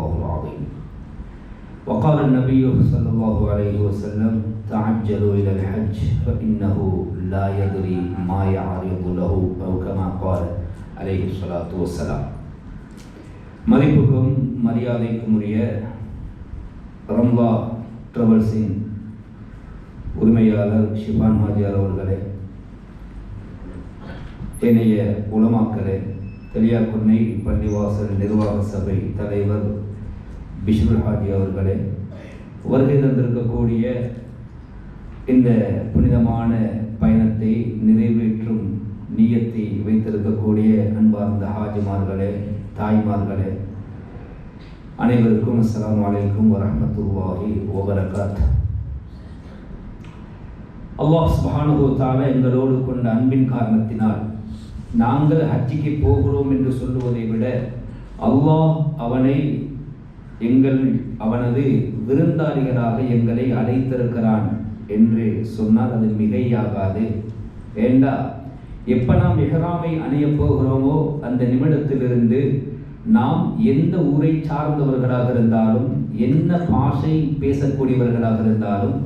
الله العظيم وقال النبي صلى الله عليه وسلم تعجلوا إلى الحج فإنه لا يدري ما يعرض له أو كما قال عليه الصلاة والسلام மதிப்புக்கும் மரியாதைக்கும் உரிய ரம்லா ட்ரவல்ஸின் உரிமையாளர் ஷிபான் ஹாஜியார் அவர்களே ஏனைய உலமாக்களே தெளியாக்குன்னை பள்ளிவாசல் நிர்வாக சபை தலைவர் பிஷ்ருல் ஹாஜி அவர்களே வருகை தந்திருக்கக்கூடிய இந்த புனிதமான பயணத்தை நிறைவேற்றும் நீயத்தை வைத்திருக்கக்கூடிய அன்பார்ந்த ஹாஜிமார்களே தாய்மார்களே அனைவருக்கும் அஸ்லாம் வலைக்கும் வரஹ்மத்துல்லாஹி ஓபரகாத் அல்லாஹ் சுப்ஹானஹு எங்களோடு கொண்ட அன்பின் காரணத்தினால் நாங்கள் ஹஜ்ஜிக்கு போகிறோம் என்று சொல்லுவதை விட அல்லாஹ் அவனை எங்கள் அவனது விருந்தாளிகளாக எங்களை அழைத்திருக்கிறான் என்று சொன்னால் அது மிகையாகாது. ஏண்டா எப்போ நாம் எஹராமை அணியப் போகிறோமோ அந்த நிமிடத்திலிருந்து நாம் எந்த ஊரை சார்ந்தவர்களாக இருந்தாலும் என்ன பாஷை பேசக்கூடியவர்களாக இருந்தாலும்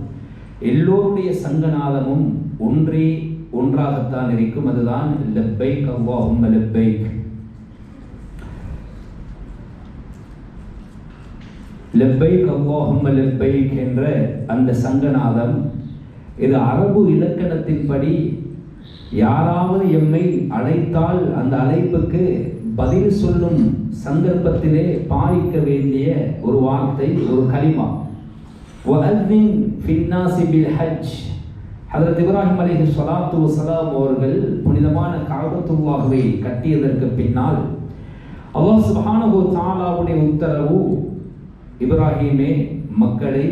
எல்லோருடைய சங்கநாதமும் ஒன்றே ஒன்றாகத்தான் இருக்கும். அதுதான் லெப்பைக் அல்லாஹும் லெப்பைக். லெப்பைக் அல்லாஹும் லெப்பைக் என்ற அந்த சங்கநாதம் இது அரபு இலக்கணத்தின்படி யாராவது எம்மை அழைத்தால் அந்த அழைப்புக்கு பதில் சொல்லும் சந்தர்ப்பத்திலே பாவிக்க வேண்டிய ஒரு வார்த்தை ஒரு கலிமா ஹஜ். ஹதரத் இப்ராஹிம் அலிஹி சலாத்து வசலாம் அவர்கள் புனிதமான காபத்துல்லாகவே கட்டியதற்கு பின்னால் அல்லாஹ் சுபானு தாலாவுடைய உத்தரவு இப்ராஹிமே மக்களை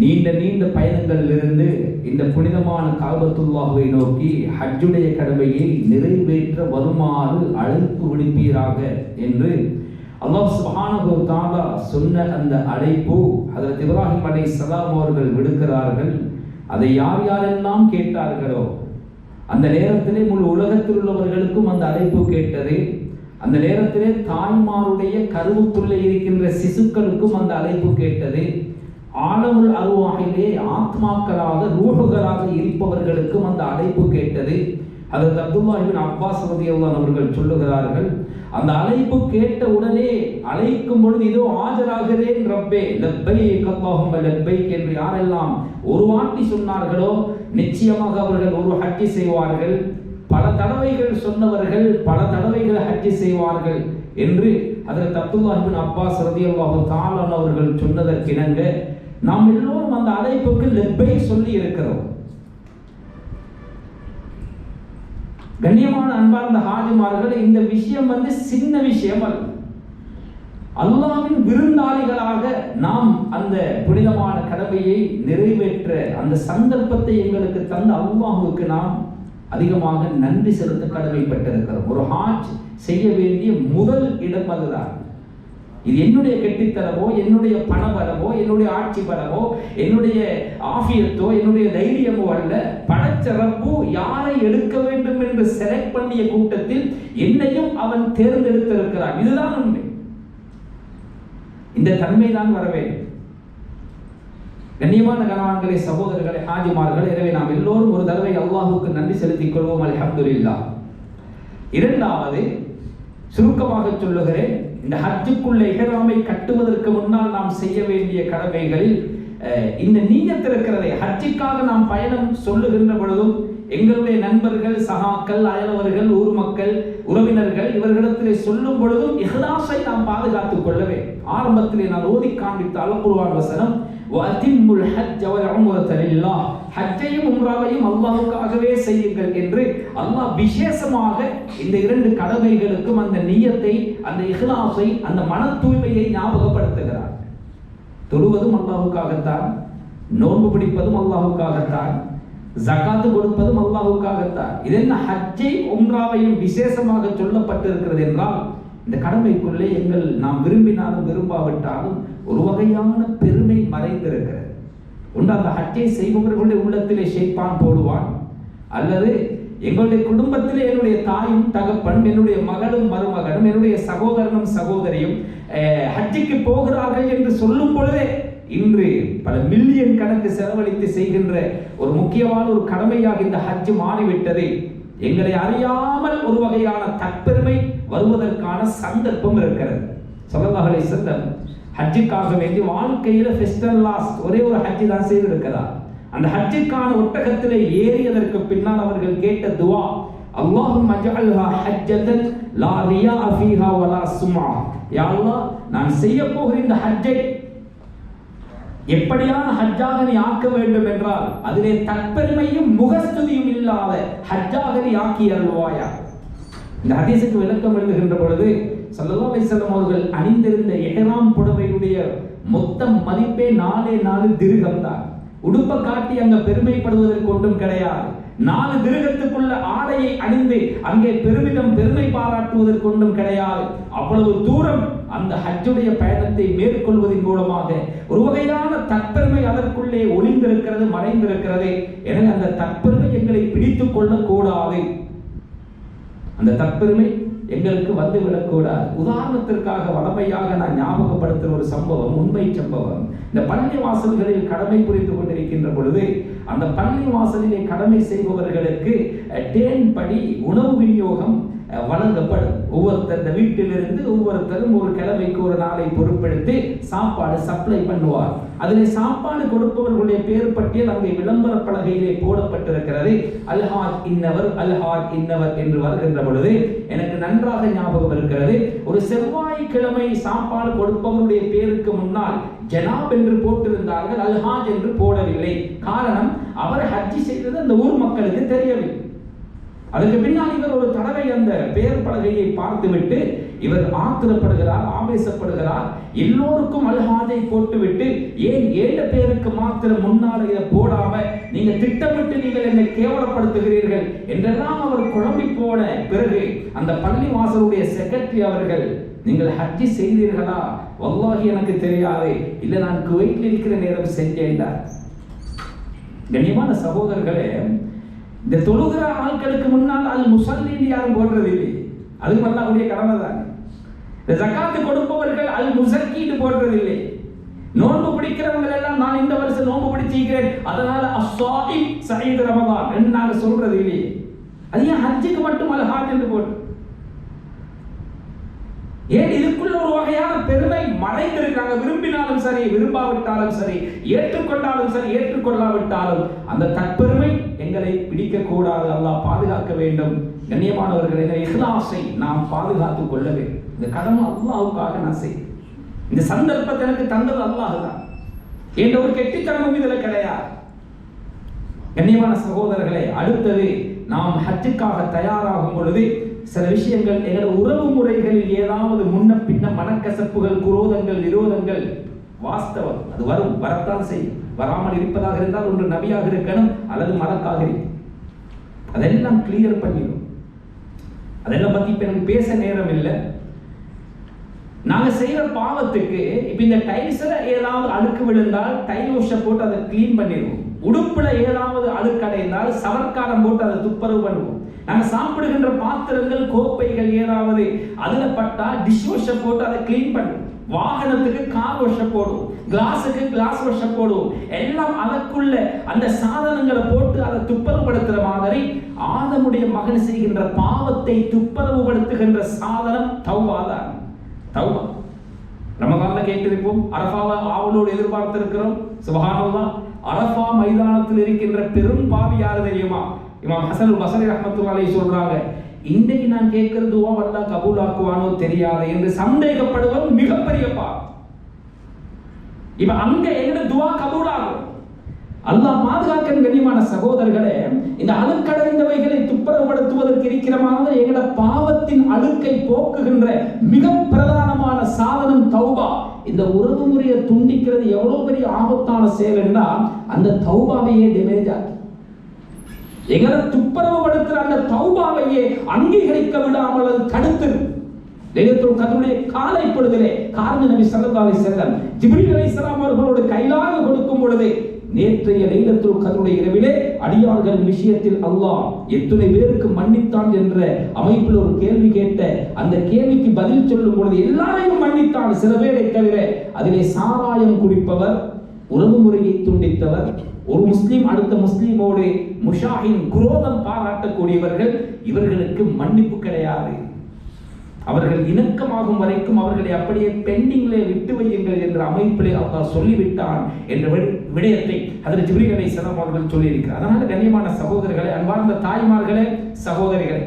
நீண்ட நீண்ட பயணங்களிலிருந்து இந்த புனிதமான காபத்துல்லாஹுவை நோக்கி ஹஜ்ஜுடைய கடமையை நிறைவேற்ற வருமாறு அழைப்பு விடுப்பீராக என்று அல்லாஹ் சுப்ஹானஹு தஆலா சொன்ன அந்த அழைப்பு அதில் இப்ராஹிம் அலைஹிஸ்ஸலாம் அவர்கள் விடுக்கிறார்கள். அதை யார் யாரெல்லாம் கேட்டார்களோ அந்த நேரத்திலே முழு உலகத்தில் உள்ளவர்களுக்கும் அந்த அழைப்பு கேட்டது. அந்த நேரத்திலே தாய்மாருடைய கருவுக்குள்ளே இருக்கின்ற சிசுக்களுக்கும் அந்த அழைப்பு கேட்டது. ஆழமுள் அருவாகிலே ஆத்மாக்களாக ரூஹுகளாக இருப்பவர்களுக்கும் அந்த அழைப்பு கேட்டது. அதற்கு அப்துல்லாஹிபின் அப்பாஸ் ரதியல்லான் அவர்கள் சொல்லுகிறார்கள் அந்த அழைப்பு கேட்ட உடனே அழைக்கும் பொழுது இதோ ஆஜராகிறேன் ரப்பே. லப்பை கல்லாஹும் லப்பை என்று யாரெல்லாம் ஒரு வாட்டி சொன்னார்களோ நிச்சயமாக அவர்கள் ஒரு ஹட்டி செய்வார்கள். பல தடவைகள் சொன்னவர்கள் பல தடவைகள் ஹஜ்ஜி செய்வார்கள் என்று அதற்கு அப்துல்லாஹிபின் அப்பாஸ் ரதியல்லாஹு தாலான் அவர்கள் சொன்னதற்கிணங்க நாம் எல்லோரும் அந்த அழைப்புக்கு லெப்பை சொல்லி இருக்கிறோம். கண்ணியமான அன்பார்ந்த ஹாஜிமார்கள் இந்த விஷயம் வந்து சின்ன விஷயம் அல்ல. அல்லாவின் விருந்தாளிகளாக நாம் அந்த புனிதமான கடமையை நிறைவேற்ற அந்த சந்தர்ப்பத்தை எங்களுக்கு தந்த அல்லாஹுக்கு நாம் அதிகமாக நன்றி செலுத்த கடமைப்பட்டிருக்கிறோம் ஒரு ஹாஜ் செய்ய வேண்டிய முதல் இடம் அதுதான். இது என்னுடைய கெட்டித்தனமோ என்னுடைய பணபலமோ என்னுடைய ஆட்சி பலமோ என்னுடைய ஆஃபியத்தோ என்னுடைய தைரியமோ அல்ல பணச்சிறப்பு யாரை எடுக்க வேண்டும் என்று செலக்ட் பண்ணிய கூட்டத்தில் என்னையும் அவன் தேர்ந்தெடுத்திருக்கிறான். இதுதான் உண்மை. இந்த தன்மை தான் வர வேண்டும் கண்ணியமான கணவான்களே சகோதரர்களே ஹாஜிமார்கள் எனவே நாம் எல்லோரும் ஒரு தடவை அல்லாஹுக்கு நன்றி செலுத்திக் கொள்வோம். அல்ஹம்துலில்லா. இரண்டாவது சுருக்கமாக சொல்லுகிறேன் இந்த ஹஜ்ஜுக்குள்ள இகராமை கட்டுவதற்கு முன்னால் நாம் செய்ய வேண்டிய கடமைகளில் இந்த நீயத் இருக்கிறதை ஹஜ்ஜிக்காக நாம் பயணம் சொல்லுகின்ற பொழுதும் எங்களுடைய நண்பர்கள் சகாக்கள் அயலவர்கள் ஊர் மக்கள் உறவினர்கள் இவர்களிடத்திலே சொல்லும் பொழுதும் இஹ்லாஸை நாம் பாதுகாத்துக் கொள்ளவே ஆரம்பத்திலே நான் ஓதி காண்பித்த அலக்குருவான் வசனம் வஅதிம்முல் ஹஜ் வல் உம்ரத ஹஜ்ஜையும் உம்ராவையும் அல்லாஹுக்காகவே செய்யுங்கள் என்று அல்லாஹ் விசேஷமாக இந்த இரண்டு கடமைகளுக்கும் அந்த நீயத்தை அந்த இஹ்லாஸை அந்த மன தூய்மையை ஞாபகப்படுத்துகிறார். தொழுவதும் அல்லாஹுக்காகத்தான் நோன்பு பிடிப்பதும் அல்லாஹுக்காகத்தான் ஜகாத்து கொடுப்பதும் அல்லாஹுக்காகத்தான். இது என்ன? ஹஜ்ஜை உம்ராவையும் விசேஷமாக சொல்லப்பட்டிருக்கிறது என்றால் இந்த கடமைக்குள்ளே எங்கள் நாம் விரும்பினாலும் விரும்பாவிட்டாலும் ஒரு வகையான பெருமை மறைந்திருக்கிறது. ஒன்று அந்த ஹஜ்ஜை செய்பவர்களுடைய உள்ளத்திலே ஷேப்பான் போடுவான் அல்லது எங்களுடைய குடும்பத்திலே என்னுடைய தாயும் தகப்பன் என்னுடைய மகளும் மருமகனும் என்னுடைய சகோதரனும் சகோதரியும் ஹஜ்ஜிக்கு ஹஜ்ஜுக்கு போகிறார்கள் என்று சொல்லும் பொழுதே இன்று பல மில்லியன் கணக்கு செலவழித்து செய்கின்ற ஒரு முக்கியமான ஒரு கடமையாக இந்த ஹஜ் மாறிவிட்டது. எங்களை அறியாமல் ஒரு வகையான தற்பெருமை வருவதற்கான சந்தர்ப்பம் இருக்கிறது. சொல்லல்லாஹ் அலைஹி ஹஜ்ஜுக்காக வேண்டி வாழ்க்கையில ஃபெஸ்டல் லாஸ்ட் ஒரே ஒரு ஹஜ்ஜி தான் செய்திருக்கிறார். அந்த ஹஜ்ஜுக்கான ஒட்டகத்தில் ஏறியதற்கு பின்னால் அவர்கள் கேட்ட துவா அல்லாஹும் அஜ்அல்ஹா ஹஜ்ஜதன் லா ரியா ஃபீஹா வலா சுமா யா அல்லாஹ் நான் செய்ய போகிற இந்த ஹஜ்ஜை எப்படியான ஹஜ்ஜாக நீ ஆக்க வேண்டும் என்றால் அதிலே தற்பெருமையும் முகஸ்துதியும் இல்லாத ஹஜ்ஜாக நீ ஆக்கி அருள்வாயா இந்த ஹதீஸுக்கு விளக்கம் எழுதுகின்ற பொழுது ஸல்லல்லாஹு அலைஹி அவர்கள் அணிந்திருந்த இஹ்ராம் புடவையுடைய மொத்த மதிப்பே நாலே நாலு திருகம் தான். உடுப்பை காட்டி அங்க பெருமைப்படுவதற்கு ஒன்றும் கிடையாது. நாலு திருகத்துக்குள்ள ஆடையை அணிந்து அங்கே பெருமிதம் பெருமை பாராட்டுவதற்கு ஒன்றும் கிடையாது. அவ்வளவு தூரம் அந்த ஹஜ்ஜுடைய பயணத்தை மேற்கொள்வதன் மூலமாக ஒரு வகையான தற்பெருமை அதற்குள்ளே ஒளிந்திருக்கிறது மறைந்திருக்கிறது. எனவே அந்த தற்பெருமை எங்களை பிடித்துக் கொள்ளக்கூடாது. அந்த தற்பெருமை எங்களுக்கு வந்து விடக்கூடாது உதாரணத்திற்காக வளமையாக நான் ஞாபகப்படுத்துகிற ஒரு சம்பவம் உண்மை சம்பவம். இந்த பள்ளி வாசல்களில் கடமை புரிந்து கொண்டிருக்கின்ற பொழுது அந்த பள்ளி வாசலிலே கடமை செய்பவர்களுக்கு டேன் படி உணவு விநியோகம் வழங்கப்படும். ஒவ்வொருத்தர் இந்த வீட்டிலிருந்து ஒவ்வொருத்தரும் ஒரு கிழமைக்கு ஒரு நாளை பொருட்படுத்தி சாப்பாடு சப்ளை பண்ணுவார். அதில் சாப்பாடு கொடுப்பவர்களுடைய பேர் பட்டியல் அங்கே விளம்பர பலகையிலே போடப்பட்டிருக்கிறது. அல்ஹாஜ் இன்னவர் அல்ஹாஜ் இன்னவர் என்று வருகின்ற பொழுது எனக்கு நன்றாக ஞாபகம் இருக்கிறது. ஒரு செவ்வாய்க்கிழமை சாப்பாடு கொடுப்பவருடைய பேருக்கு முன்னால் ஜனாப் என்று போட்டிருந்தார்கள் அல்ஹாஜ் என்று போடவில்லை. காரணம் அவர் ஹஜ்ஜி செய்தது அந்த ஊர் மக்களுக்கு தெரியவில்லை. அதுக்கு பின்னால் இவர் ஒரு தடவை அந்த பெயர் பலகையை பார்த்துவிட்டு இவர் ஆத்திரப்படுகிறார் ஆவேசப்படுகிறார். எல்லோருக்கும் அல்ஹாஜை போட்டுவிட்டு ஏன் ஏழு பேருக்கு மாத்திரம் முன்னால் இதை போடாம நீங்க திட்டமிட்டு நீங்கள் என்னை கேவலப்படுத்துகிறீர்கள் என்றெல்லாம் அவர் குழம்பி போன பிறகு அந்த பள்ளி வாசலுடைய செக்ரட்டரி அவர்கள் நீங்கள் ஹஜ்ஜி செய்தீர்களா? வல்லாகி எனக்கு தெரியாது. இல்லை நான் குவைத்தில் இருக்கிற நேரம் செஞ்சேன்டார் கண்ணியமான சகோதரர்களே இந்த தொழுகிற ஆட்களுக்கு முன்னால் அது முசல்லின்னு யாரும் போடுறது இல்லை அது அல்லாஹ்வுடைய கடமை தான் ஜக்காத்து கொடுப்பவர்கள் அல் முசக்கீடு போடுறது இல்லை நோன்பு பிடிக்கிறவங்க எல்லாம் நான் இந்த வருஷம் நோன்பு பிடிச்சிருக்கிறேன். அதனால அஸ்ஸாஇம் சயீத் ரமதான் என்று நாங்க சொல்றது இல்லையே அது ஏன் ஹஜ்ஜுக்கு மட்டும் அல்ஹாஜ் என்று போட்டு? ஏன் இதுக்குள்ள ஒரு வகையான பெருமை மறைந்திருக்காங்க விரும்பினாலும் சரி விரும்பாவிட்டாலும் சரி ஏற்றுக்கொண்டாலும் சரி ஏற்றுக்கொள்ளாவிட்டாலும் அந்த தற்பெருமை எங்களை பிடிக்க கூடாது அல்லாஹ் பாதுகாக்க வேண்டும். கண்ணியமானவர்கள் எங்கள் இஹ்லாஸை நாம் பாதுகாத்துக் கொள்ள வேண்டும். இந்த கடமை அல்லாவுக்காக நான் செய்வேன். இந்த சந்தர்ப்பத்தை எனக்கு தந்தது அல்லாஹ் தான் என்ற ஒரு கெட்டித்தனமும் இதுல கிடையாது. கண்ணியமான சகோதரர்களே அடுத்தது நாம் ஹஜ்ஜுக்காக தயாராகும் பொழுது சில விஷயங்கள் எங்களோட உறவு முறைகளில் ஏதாவது முன்ன பின்ன மனக்கசப்புகள் குரோதங்கள் விரோதங்கள் வாஸ்தவம். அது வரும் வரத்தான் செய்யும். வராமல் இருப்பதாக இருந்தால் ஒன்று நபியாக இருக்கணும் அல்லது மலக்காக இருக்கும் அதெல்லாம் கிளியர் பண்ணிடும். அதெல்லாம் பத்தி இப்ப எனக்கு பேச நேரம் இல்லை. நாங்க செய்யற பாவத்துக்கு இப்ப இந்த டைல்ஸ்ல ஏதாவது அழுக்கு விழுந்தால் டைல் வாஷ போட்டு அதை க்ளீன் பண்ணிடுவோம். உடுப்புல ஏதாவது அழுக்கடைந்தால் சவர்க்காரம் போட்டு அதை துப்புரவு பண்ணுவோம். நம்ம சாப்பிடுகின்ற பாத்திரங்கள் கோப்பைகள் ஏதாவது அதுல பட்டா டிஷ் வாஷ போட்டு அதை கிளீன் பண்ணும் வாகனத்துக்கு கார் வாஷ போடும் கிளாஸுக்கு கிளாஸ் வாஷ போடும் எல்லாம் அதற்குள்ள அந்த சாதனங்களை போட்டு அதை துப்புரவுபடுத்துற மாதிரி ஆதமுடைய மகன் செய்கின்ற பாவத்தை துப்பரவுபடுத்துகின்ற சாதனம் தௌபாதான் நம்ம ரமதான்ல கேட்டிருப்போம் அரஃபாவை ஆவலோடு எதிர்பார்த்திருக்கிறோம். சுபஹானல்லாஹ் அரஃபா மைதானத்தில் இருக்கின்ற பெரும் பாவி யாரு தெரியுமா? இமாம் ஹசன் பசரி ரஹ்மத்துல்லாஹி சொல்றாங்க இன்றைக்கு நான் கேட்கிற துவா வந்தா கபூல் ஆக்குவானோ தெரியாது என்று சந்தேகப்படுவது மிகப்பெரிய பா இப்ப அங்க எங்க துவா கபூல் ஆகும் அல்லாஹ் பாதுகாக்க கண்ணியமான சகோதரர்களே இந்த அழுக்கடைந்தவைகளை துப்புரவுபடுத்துவதற்கு இருக்கிற மாதிரி எங்களோட பாவத்தின் அழுக்கை போக்குகின்ற மிக பிரதானமான சாதனம் தௌபா. இந்த உறவு முறையை துண்டிக்கிறது எவ்வளவு பெரிய ஆபத்தான செயல் என்றால் அந்த தௌபாவையே டேமேஜ் ஆக்கி. எங்களை துப்புரவுபடுத்துகிற அந்த தௌபாவையே அங்கீகரிக்க விடாமல் அது தடுத்து. லைலத்துல் கதனுடைய காலை பொழுதிலே காரண நபி ஸல்லல்லாஹு அலைஹி வஸல்லம் ஜிப்ரீல் அலைஹிஸ்ஸலாம் அவர்களோடு கைலாக கொடுக்கும் பொழுது நேற்றைய லைலத்துல் கதருடைய இரவிலே அடியார்கள் விஷயத்தில் அல்லாஹ் எத்தனை பேருக்கு மன்னித்தான் என்ற அமைப்பில் ஒரு கேள்வி கேட்ட அந்த கேள்விக்கு பதில் சொல்லும் பொழுது எல்லாரையும் மன்னித்தான் சில பேரை தவிர அதிலே சாராயம் குடிப்பவர் உறவு முறையை துண்டித்தவர் ஒரு முஸ்லீம் அடுத்த முஸ்லீமோடு முஷாஹின் குரோதம் பாராட்டக்கூடியவர்கள் இவர்களுக்கு மன்னிப்பு கிடையாது. அவர்கள் இணக்கமாகும் வரைக்கும் அவர்களை அப்படியே பெண்டிங்கிலே விட்டு வையுங்கள் என்ற அமைப்பிலே அல்லாஹ் சொல்லிவிட்டான் என்ற விடயத்தை அதில் ஜிப்ரீல் அலைஹிஸ்ஸலாம் அவர்கள் சொல்லியிருக்கிறார். அதனால கண்ணியமான சகோதரர்களே அன்பார்ந்த தாய்மார்களே சகோதரிகளே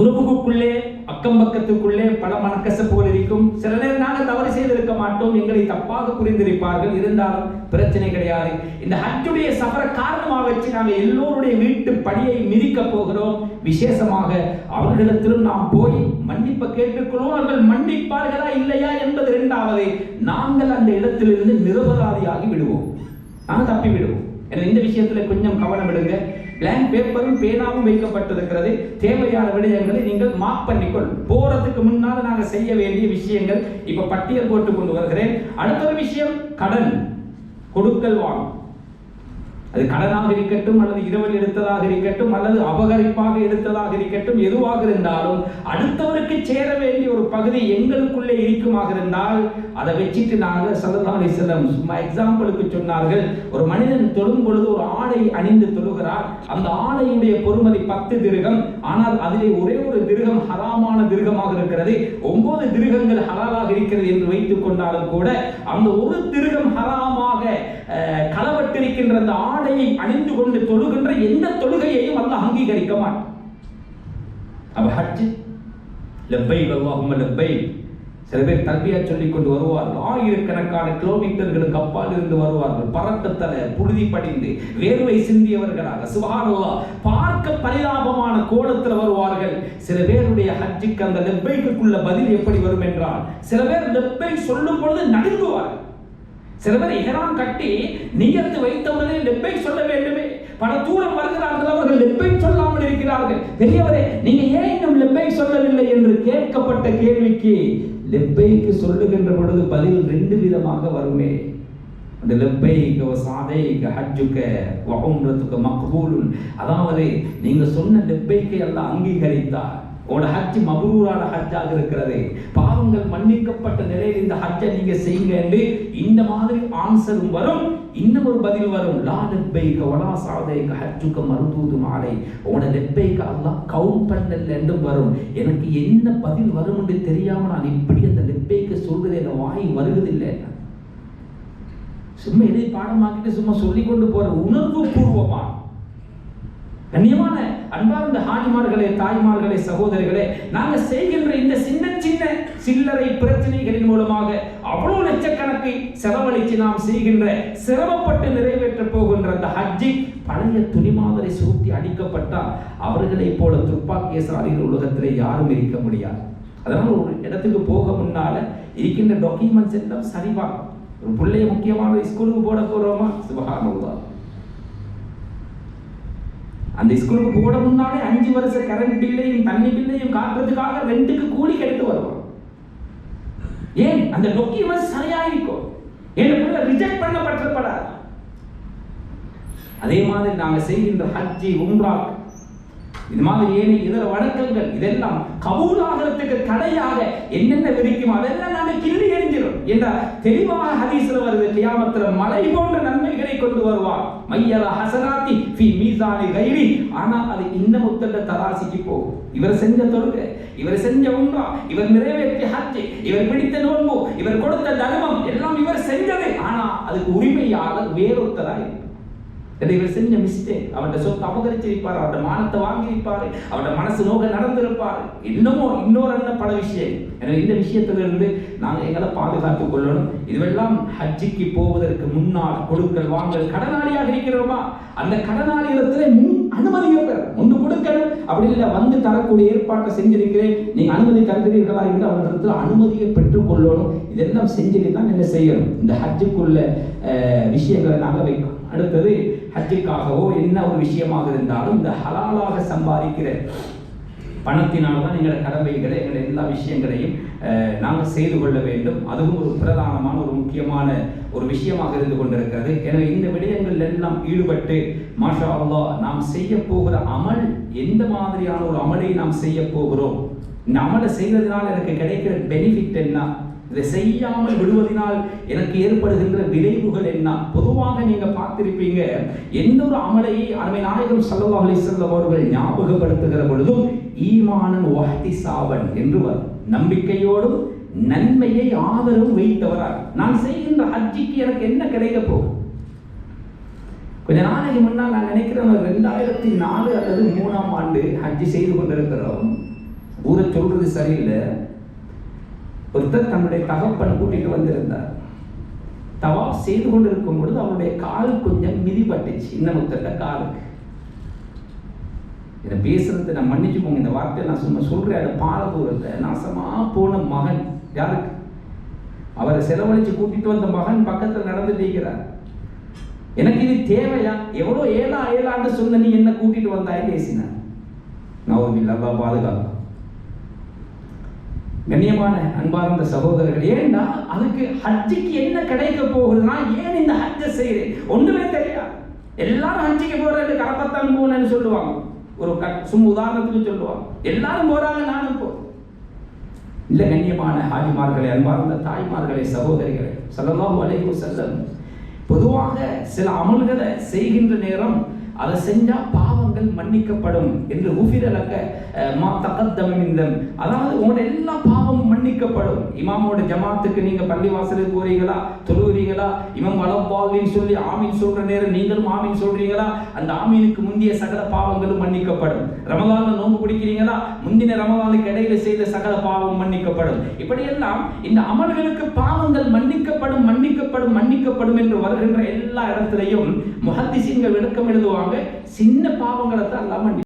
உறவுக்குள்ளே அக்கம் பக்கத்துக்குள்ளே பல மனக்கசப்புகள் இருக்கும். சில நேரம் நாங்கள் தவறு செய்திருக்க மாட்டோம். எங்களை தப்பாக புரிந்திருப்பார்கள். இருந்தாலும் பிரச்சனை கிடையாது. இந்த ஹஜ்ஜுடைய சபர காரணமாக வச்சு நாங்கள் எல்லோருடைய வீட்டு படியை மிதிக்க போகிறோம். விசேஷமாக அவர்களிடத்திலும் நாம் போய் மன்னிப்பை கேட்டுக்கொள்வோம். அவர்கள் மன்னிப்பார்களா இல்லையா என்பது இரண்டாவது நாங்கள் அந்த இடத்திலிருந்து நிரபராதியாகி விடுவோம். நாங்கள் தப்பி விடுவோம் இந்த விஷயத்துல கொஞ்சம் கவனம் எடுங்க. பிளாங்க் பேப்பரும் பேனாவும் வைக்கப்பட்டிருக்கிறது. தேவையான விடயங்களை நீங்கள் மார்க் பண்ணிக்கொள். போறதுக்கு முன்னால் நாங்கள் செய்ய வேண்டிய விஷயங்கள் இப்ப பட்டியல் போட்டு கொண்டு வருகிறேன். அடுத்த ஒரு விஷயம் கடன். கொடுக்கல் வாங்க அது கடனாக இருக்கட்டும் அல்லது இரவல் எடுத்ததாக இருக்கட்டும் அல்லது அபகரிப்பாக எடுத்ததாக இருக்கட்டும் எதுவாக இருந்தாலும் அடுத்தவருக்கு சேர வேண்டிய ஒரு பகுதி எங்களுக்குள்ளே இருக்குமாக இருந்தால் அதை வச்சுட்டு நாங்கள் சல்லல்லாஹு செல்லம் சும்மா எக்ஸாம்பிளுக்கு சொன்னார்கள். ஒரு மனிதன் தொழும் பொழுது ஒரு ஆடை அணிந்து தொழுகிறார். அந்த ஆடையுடைய பொறுமதி பத்து திருகம். ஆனால் அதிலே ஒரே ஒரு திருகம் ஹராமான திருகமாக இருக்கிறது. ஒன்பது திருகங்கள் ஹலாலாக இருக்கிறது என்று வைத்துக் கொண்டாலும் கூட அந்த ஒரு திருகம் ஹராமாக களவட்டிருக்கின்ற அந்த ஆடையை அணிந்து கொண்டு தொழுகின்ற எந்த தொழுகையையும் அல்ல அங்கீகரிக்க மாட்டான். அப்ப ஹஜ் லெப்பை அல்லாஹும்ம லெப்பை சில பேர் தல்பியா சொல்லிக் கொண்டு வருவார்கள். ஆயிரக்கணக்கான கிலோமீட்டர்களுக்கு அப்பால் இருந்து வருவார்கள். பறக்கத்தல புழுதி படிந்து வேர்வை சிந்தியவர்களாக சுபானல்லா பார்க்க பரிதாபமான கோலத்தில் வருவார்கள். சில பேருடைய ஹஜ்ஜுக்கு அந்த லெப்பைக்குள்ள பதில் எப்படி வரும் என்றால் சில பேர் லெப்பை சொல்லும் பொழுது நடுங்குவார்கள். சில பேர் இஹராம் கட்டி நியத்து வைத்தவுடனே லெப்பை சொல்ல வேண்டுமே. பல தூரம் வருகிறார்கள் அவர்கள் லெப்பை சொல்லாமல் இருக்கிறார்கள். பெரியவரே நீங்க ஏன் இன்னும் லெப்பை சொல்லவில்லை? என்று கேட்கப்பட்ட கேள்விக்கு லெப்பைக்கு சொல்லுகின்ற பொழுது பதில் ரெண்டு விதமாக வருமே. அந்த லெப்பைக்கு வ சாதைக்கு ஹஜ்ஜுக்க வ உம்ரத்துக்க மக்பூலுன். அதாவது நீங்க சொன்ன லெப்பைக்கு எல்லாம் அங்கீகரித்தார். உங்களோட ஹஜ் மபரூரான ஹஜ்ஜாக இருக்கிறது. பாவங்கள் மன்னிக்கப்பட்ட நிலையில் இந்த ஹஜ்ஜை நீங்க செய்யுங்க என்று இந்த மாதிரி ஆன்சரும் வரும். இன்னும் ஒரு பதில் வரும். லா லெப்பைக்க வலா சாதைக்க ஹஜ்ஜுக்க மருதூது மாலை உங்களோட லெப்பைக்கு அல்லாஹ் கவுண்ட் பண்ணல் என்றும் வரும். எனக்கு என்ன பதில் வரும் என்று தெரியாம நான் இப்படி அந்த லெப்பைக்கு சொல்றது என் வாய் வருவதில்லை. சும்மா எதை பாடமாக்கிட்டு சும்மா சொல்லி கொண்டு போற உணர்வு பூர்வமா. கண்ணியமான அன்பார்ந்த ஹாஜிமார்களே தாய்மார்களே சகோதரிகளே நாங்கள் செய்கின்ற இந்த சின்ன சின்ன சில்லறை பிரச்சனைகளின் மூலமாக அவ்வளோ லட்சக்கணக்கை செலவழித்து நாம் செய்கின்ற சிரமப்பட்டு நிறைவேற்ற போகின்ற அந்த ஹஜ்ஜி பழைய துணிமாதரை சூட்டி அடிக்கப்பட்டால் அவர்களைப் போல துப்பாக்கியசாலிகள் உலகத்திலே யாரும் இருக்க முடியாது. அதனால் ஒரு இடத்துக்கு போக முன்னால இருக்கின்ற டாக்குமெண்ட்ஸ் எல்லாம் சரிவா ஒரு பிள்ளைய முக்கியமான ஸ்கூலுக்கு போட போறோமா? தான் அந்த ஸ்கூலுக்கு போட முன்னாலே அஞ்சு வருஷ கரண்ட் பில்லையும் தண்ணி பில்லையும் காட்டுறதுக்காக ரெண்டுக்கு கூலி கெடுத்து வருவான். ஏன்? அந்த டொக்கியூமெண்ட் சரியா இருக்கும் என் பிள்ளை ரிஜெக்ட் பண்ணப்பட்டிருப்படாது அதே மாதிரி நாங்கள் செய்கின்ற ஹஜ்ஜி உம்ராக் இது மாதிரி ஏனி இதர வணக்கங்கள் இதெல்லாம் கபூலாகிறதுக்கு தடையாக என்னென்ன விதிக்குமோ அதெல்லாம் நாங்க கிள்ளி எறிஞ்சிடும் என்ற தெளிவாக ஹதீஸ்ல வருது. கியாமத்துல மலை போன்ற நன்மைகளை கொண்டு வருவார். மையல ஹசனாத்தி ஃபி மீசானி கைரி. ஆனா அது இந்த முத்தண்ட தராசிக்கு போகும். இவர் செஞ்ச தொழுக இவர் செஞ்ச உம்ரா இவர் நிறைவேற்றிய ஹஜ் இவர் பிடித்த நோன்பு இவர் கொடுத்த தர்மம் எல்லாம் இவர் செஞ்சது. ஆனா அதுக்கு உரிமையாளர் வேறொருத்தரா இருக்கும் இதை இவர் செஞ்ச மிஸ்டேக் அவன் சொத்து அபகரிச்சிருப்பார் அவருடைய மானத்தை வாங்கியிருப்பார் அவருடைய மனசு நோக்க நடந்திருப்பார். இன்னமும் இன்னொரு என்ன பல விஷயம். எனவே இந்த விஷயத்திலிருந்து நாங்கள் எங்களை பாதுகாத்துக் கொள்ளணும். இதுவெல்லாம் ஹஜ்ஜிக்கு போவதற்கு முன்னால் கொடுக்கல் வாங்கல் கடனாளியாக இருக்கிறோமா? அந்த கடனாளியிடத்துல முன் அனுமதி ஒன்று கொடுக்கணும் அப்படி இல்லை வந்து தரக்கூடிய ஏற்பாட்டை செஞ்சிருக்கிறேன். நீங்க அனுமதி தருகிறீர்களா என்று அவர்களிடத்தில் அனுமதியை பெற்றுக்கொள்ளணும் இதெல்லாம் செஞ்சுட்டு தான் என்ன செய்யணும்? இந்த ஹஜ்ஜுக்குள்ள விஷயங்களை நாங்கள் வைக்கணும். அடுத்தது ஹஜ்ஜுக்காகவோ என்ன ஒரு விஷயமாக இருந்தாலும் இந்த ஹலாலாக சம்பாதிக்கிற பணத்தினால் தான் எங்களோட கடமைகளை எங்களை எல்லா விஷயங்களையும் நாங்கள் செய்து கொள்ள வேண்டும். அதுவும் ஒரு பிரதானமான ஒரு முக்கியமான ஒரு விஷயமாக இருந்து கொண்டிருக்கிறது. எனவே இந்த விடயங்கள் எல்லாம் ஈடுபட்டு மாஷா அல்லா நாம் செய்ய போகிற அமல் எந்த மாதிரியான ஒரு அமலை நாம் செய்ய போகிறோம்? இந்த அமலை செய்வதனால் எனக்கு கிடைக்கிற பெனிஃபிட் என்ன? இதை செய்யாமல் விடுவதனால் எனக்கு ஏற்படுகின்ற விளைவுகள் என்ன? பொதுவாக நீங்க பார்த்திருப்பீங்க எந்த ஒரு அமலையை அருமை நாயகம் சல்லல்லாஹு அலைஹி அவர்கள் ஞாபகப்படுத்துகிற பொழுதும் ஈமானன் வஹ்தி சாவன் என்றுவர் நம்பிக்கையோடும் நன்மையை ஆதரவு வைத்தவரார். நான் செய்கின்ற ஹஜ்ஜிக்கு எனக்கு என்ன கிடைக்க போகும் கொஞ்ச நாளைக்கு முன்னால் நான் நினைக்கிறேன் ரெண்டாயிரத்தி நாலு அல்லது மூணாம் ஆண்டு ஹஜ்ஜி செய்து கொண்டிருக்கிறோம். ஊரை சொல்றது சரியில்லை. ஒருத்தர் தன்னுடைய தகப்பனை கூட்டிட்டு வந்திருந்தார். தவா செய்து கொண்டிருக்கும் பொழுது அவருடைய கால் கொஞ்சம் மிதிப்பட்டுச்சு. இன்னும் ஒருத்தட்ட காலுக்கு இதை பேசுறது நான் மன்னிச்சுக்கோங்க. இந்த வார்த்தையை நான் சும்மா சொல்றேன். அது பாலதூரத்தை. நாசமா போன மகன். யாருக்கு? அவரை செலவழிச்சு கூட்டிட்டு வந்த மகன் பக்கத்தில் நடந்துட்டு இருக்கிறார் எனக்கு இது தேவையா? எவ்வளோ ஏழா ஏழாண்டு சொன்ன நீ என்ன கூட்டிட்டு வந்தாய்? பேசினார். நவமில் அல்லா பாதுகாப்பு. கண்ணியமான அன்பார்ந்த சகோதரர்கள் ஏன்னா அதுக்கு ஹஜ்ஜிக்கு என்ன கிடைக்க போகுதுன்னா ஏன் இந்த ஹஜ்ஜை செய்கிறேன் ஒன்றுமே தெரியாது? எல்லாரும் ஹஜ்ஜிக்கு போகிறது கரப்பத்தான் போனேன்னு சொல்லுவாங்க. ஒரு க சும்மா உதாரணத்துக்கு சொல்லுவாங்க. எல்லாரும் போகிறாங்க நானும் போ. இல்லை கண்ணியமான ஹாஜிமார்களே அன்பார்ந்த தாய்மார்களே சகோதரிகளே சதமாக அலைஹி செல்லும் பொதுவாக சில அமல்களை செய்கின்ற நேரம் அதை செஞ்சால் பாவம் பாவங்கள் மன்னிக்கப்படும் என்று உஃபிரலக்க மா அதாவது உங்களோட எல்லா பாவமும் மன்னிக்கப்படும். இமாமோட ஜமாத்துக்கு நீங்க பள்ளிவாசலுக்கு போறீங்களா? தொழுகிறீங்களா இமாம் வளப்பாவின்னு சொல்லி ஆமீன் சொல்ற நேரம் நீங்களும் ஆமீன் சொல்றீங்களா? அந்த ஆமீனுக்கு முந்தைய சகல பாவங்களும் மன்னிக்கப்படும். ரமலான்ல நோன்பு பிடிக்கிறீங்களா? முந்தின ரமலானுக்கு இடையில செய்த சகல பாவம் மன்னிக்கப்படும். இப்படியெல்லாம் இந்த அமல்களுக்கு பாவங்கள் மன்னிக்கப்படும் மன்னிக்கப்படும் மன்னிக்கப்படும் என்று வருகின்ற எல்லா இடத்திலையும் முஹத்திசின்கள் விளக்கம் எழுதுவாங்க. சின்ன பாவங்களை தான் எல்லாம்